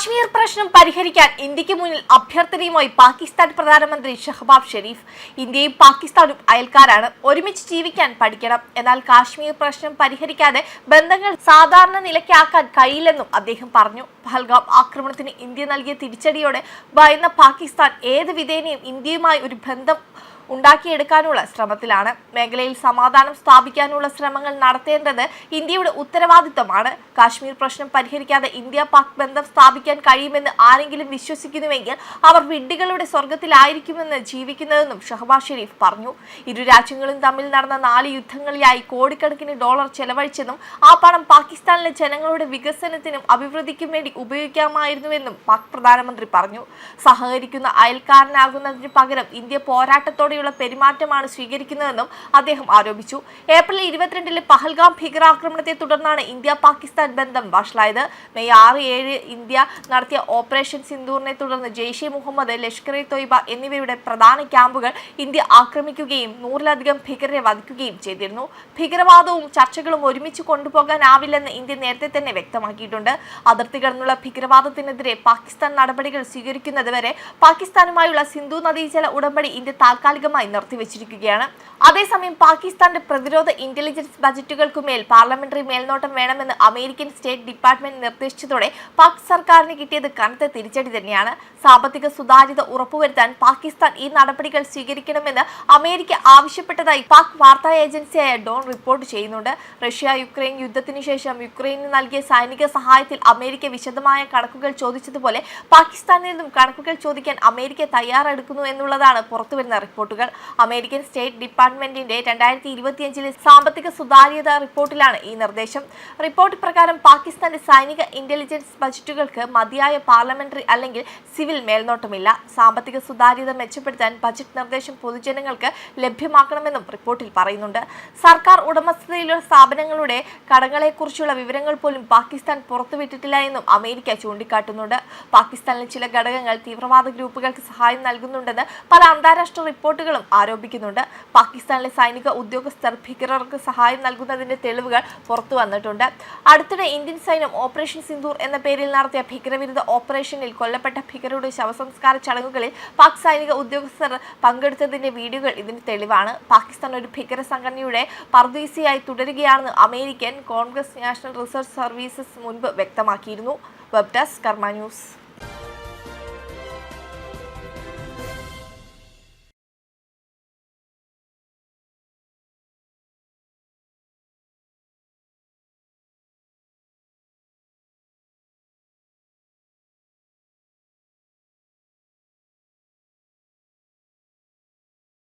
കാശ്മീർ പ്രശ്നം പരിഹരിക്കാൻ ഇന്ത്യയ്ക്ക് മുന്നിൽ അഭ്യർത്ഥനയുമായി പാകിസ്ഥാൻ പ്രധാനമന്ത്രി ഷഹബാബ് ഷെരീഫ്. ഇന്ത്യയും പാകിസ്ഥാനും അയൽക്കാരാണ്. ഒരുമിച്ച് ജീവിക്കാൻ പഠിക്കണം. എന്നാൽ കാശ്മീർ പ്രശ്നം പരിഹരിക്കാതെ ബന്ധങ്ങൾ സാധാരണ നിലയ്ക്കാക്കാൻ കഴിയില്ലെന്നും അദ്ദേഹം പറഞ്ഞു. പഹൽഗാം ആക്രമണത്തിന് ഇന്ത്യ നൽകിയ തിരിച്ചടിയോടെ ഭയന്ന പാകിസ്ഥാൻ ഏത് വിധേനയും ഇന്ത്യയുമായി ഒരു ബന്ധം ഉണ്ടാക്കിയെടുക്കാനുള്ള ശ്രമത്തിലാണ്. മേഖലയിൽ സമാധാനം സ്ഥാപിക്കാനുള്ള ശ്രമങ്ങൾ നടത്തേണ്ടത് ഇന്ത്യയുടെ ഉത്തരവാദിത്തമാണ് കാശ്മീർ പ്രശ്നം പരിഹരിക്കാതെ ഇന്ത്യ പാക് ബന്ധം സ്ഥാപിക്കാൻ കഴിയുമെന്ന് ആരെങ്കിലും വിശ്വസിക്കുന്നുവെങ്കിൽ അവർ വിഡ്ഢികളുടെ സ്വർഗത്തിലായിരിക്കുമെന്ന് ജീവിക്കുന്നതെന്നും ഷഹബാസ് ഷെരീഫ് പറഞ്ഞു. ഇരു രാജ്യങ്ങളും തമ്മിൽ നടന്ന നാല് യുദ്ധങ്ങളിലായി കോടിക്കണക്കിന് ഡോളർ ചെലവഴിച്ചെന്നും ആ പണം പാകിസ്ഥാനിലെ ജനങ്ങളുടെ വികസനത്തിനും അഭിവൃദ്ധിക്കും വേണ്ടി ഉപയോഗിക്കാമായിരുന്നുവെന്നും പാക് പ്രധാനമന്ത്രി പറഞ്ഞു. സഹകരിക്കുന്ന അയൽക്കാരനാകുന്നതിന് പകരം ഇന്ത്യ പോരാട്ടത്തോടെയുള്ള പെരുമാറ്റമാണ് സ്വീകരിക്കുന്നതെന്നും അദ്ദേഹം ആരോപിച്ചു. ഏപ്രിൽ ഇരുപത്തിരണ്ടിലെ പഹൽഗാം ഭീകരാക്രമണത്തെ തുടർന്നാണ് ഇന്ത്യ പാകിസ്ഥാൻ ബന്ധം വഷളായത്. മെയ് ആറ് ഏഴ് ഇന്ത്യ നടത്തിയ ഓപ്പറേഷൻ സിന്ദൂറിനെ തുടർന്ന് ജെയ്ഷെ മുഹമ്മദ് ലഷ്കർ ഇ തൊയ്ബ എന്നിവയുടെ പ്രധാന ക്യാമ്പുകൾ ഇന്ത്യ ആക്രമിക്കുകയും നൂറിലധികം ഭീകരരെ വധിക്കുകയും ചെയ്തിരുന്നു. ഭീകരവാദവും ചർച്ചകളും ഒരുമിച്ച് കൊണ്ടുപോകാനാവില്ലെന്ന് ഇന്ത്യ നേരത്തെ തന്നെ വ്യക്തമാക്കിയിട്ടുണ്ട്. അതിർത്തി കടന്നുള്ള ഭീകരവാദത്തിനെതിരെ പാകിസ്ഥാൻ നടപടികൾ സ്വീകരിക്കുന്നതുവരെ പാകിസ്ഥാനുമായുള്ള സിന്ധു നദീജല ഉടമ്പടി ഇന്ത്യ താൽക്കാലികമായി നിർത്തിവച്ചിരിക്കുകയാണ്. അതേസമയം പാകിസ്ഥാന്റെ പ്രതിരോധ ഇന്റലിജൻസ് ബജറ്റുകൾക്കുമേൽ പാർലമെന്ററി മേൽനോട്ടം വേണമെന്ന് അമേരിക്കൻ സ്റ്റേറ്റ് ഡിപ്പാർട്ട്മെന്റ് നിർദ്ദേശിച്ചതോടെ പാക് സർക്കാരിന് കിട്ടിയത് കനത്ത തിരിച്ചടി തന്നെയാണ്. സാമ്പത്തിക സുതാര്യത ഉറപ്പുവരുത്താൻ പാകിസ്ഥാൻ ഈ നടപടികൾ സ്വീകരിക്കണമെന്ന് അമേരിക്ക ആവശ്യപ്പെട്ടതായി പാക് വാർത്താ ഏജൻസിയായ ഡോൺ റിപ്പോർട്ട് ചെയ്യുന്നുണ്ട്. റഷ്യ യുക്രൈൻ യുദ്ധത്തിനു ശേഷം യുക്രൈന് നൽകിയ സൈനിക സഹായത്തിൽ അമേരിക്ക വിശദമായ കണക്കുകൾ ചോദിച്ചതുപോലെ പാകിസ്ഥാനിൽ നിന്നും കണക്കുകൾ ചോദിക്കാൻ അമേരിക്ക തയ്യാറെടുക്കുന്നു എന്നുള്ളതാണ് പുറത്തുവരുന്ന റിപ്പോർട്ടുകൾ. അമേരിക്കൻ സ്റ്റേറ്റ് ഡിപ്പാർട്ട്മെന്റിന്റെ രണ്ടായിരത്തി ഇരുപത്തിയഞ്ചിലെ സാമ്പത്തിക സുതാര്യത റിപ്പോർട്ടിലാണ് ഈ നിർദ്ദേശം. റിപ്പോർട്ട് പ്രകാരം പാകിസ്ഥാന്റെ സൈനിക ഇന്റലിജൻസ് ബജറ്റുകൾക്ക് മതിയായ പാർലമെന്ററി അല്ലെങ്കിൽ സിവിൽ മേൽനോട്ടമില്ല. സാമ്പത്തിക സുതാര്യത മെച്ചപ്പെടുത്താൻ ബജറ്റ് നിർദ്ദേശം പൊതുജനങ്ങൾക്ക് ലഭ്യമാക്കണമെന്നും റിപ്പോർട്ടിൽ പറയുന്നുണ്ട്. സർക്കാർ ഉടമസ്ഥതയിലുള്ള സ്ഥാപനങ്ങളുടെ കടങ്ങളെക്കുറിച്ചുള്ള വിവരങ്ങൾ പോലും പാകിസ്ഥാൻ പുറത്തുവിട്ടിട്ടില്ല എന്നും അമേരിക്ക ചൂണ്ടിക്കാട്ടുന്നുണ്ട്. പാകിസ്ഥാനിലെ ചില ഘടകങ്ങൾ തീവ്രവാദ ഗ്രൂപ്പുകൾക്ക് സഹായം നൽകുന്നുണ്ടെന്ന് പല അന്താരാഷ്ട്ര റിപ്പോർട്ടുകളും ആരോപിക്കുന്നുണ്ട്. പാകിസ്ഥാനിലെ സൈനിക ഉദ്യോഗസ്ഥർ ഭീകരർക്ക് സഹായം നൽകുന്നതിന്റെ തെളിവുകൾ പുറത്തു വന്നിട്ടുണ്ട്. അടുത്തിടെ ഇന്ത്യൻ സൈന്യം ഓപ്പറേഷൻ സിന്ദൂർ എന്ന പേരിൽ നടത്തിയ ഭീകരവിരുദ്ധ ഓപ്പറേഷനിൽ കൊല്ലപ്പെട്ട ഭീകരരുടെ ശവസംസ്കാര ചടങ്ങുകളിൽ പാക് സൈനിക ഉദ്യോഗസ്ഥർ പങ്കെടുത്തതിന്റെ വീഡിയോകൾ ഇതിന് തെളിവാണ്. പാകിസ്ഥാൻ ഒരു ഭീകര സംഘടനയുടെ പർദീസിയായി തുടരുകയാണെന്ന് American Congress national research services മുൻപ് വ്യക്തമാക്കിയിരുന്നു. Web desk Karma news.